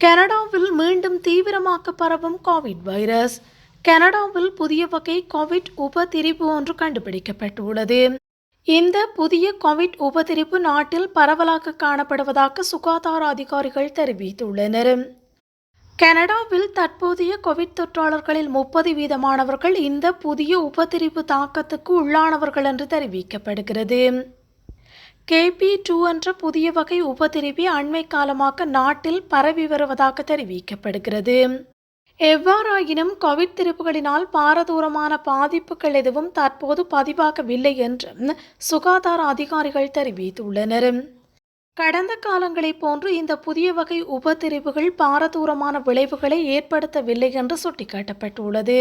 கனடாவில் மீண்டும் தீவிரமாக பரவும் கோவிட் வைரஸ் கனடாவில் புதிய வகை கோவிட் உபதிரிப்பு ஒன்று கண்டுபிடிக்கப்பட்டுள்ளது. இந்த புதிய கோவிட் உபதிரிப்பு நாட்டில் பரவலாக காணப்படுவதாக சுகாதார அதிகாரிகள் தெரிவித்துள்ளனர். கனடாவில் தற்போதைய கோவிட் தொற்றாளர்களில் முப்பது வீதமானவர்கள் இந்த புதிய உபதிரிப்பு தாக்கத்துக்கு உள்ளானவர்கள் என்று தெரிவிக்கப்படுகிறது. கேபி டூ என்ற புதிய வகை உபதிரவி அண்மை காலமாக நாட்டில் பரவி வருவதாக தெரிவிக்கப்படுகிறது. எவ்வாறாயினும் கோவிட் திருப்புகளினால் பாரதூரமான பாதிப்புகள் எதுவும் தற்போது பதிவாகவில்லை என்றும் சுகாதார அதிகாரிகள் தெரிவித்துள்ளனர். கடந்த காலங்களைப் போன்று இந்த புதிய வகை உபதிரிவுகள் பாரதூரமான விளைவுகளை ஏற்படுத்தவில்லை என்று சுட்டிக்காட்டப்பட்டுள்ளது.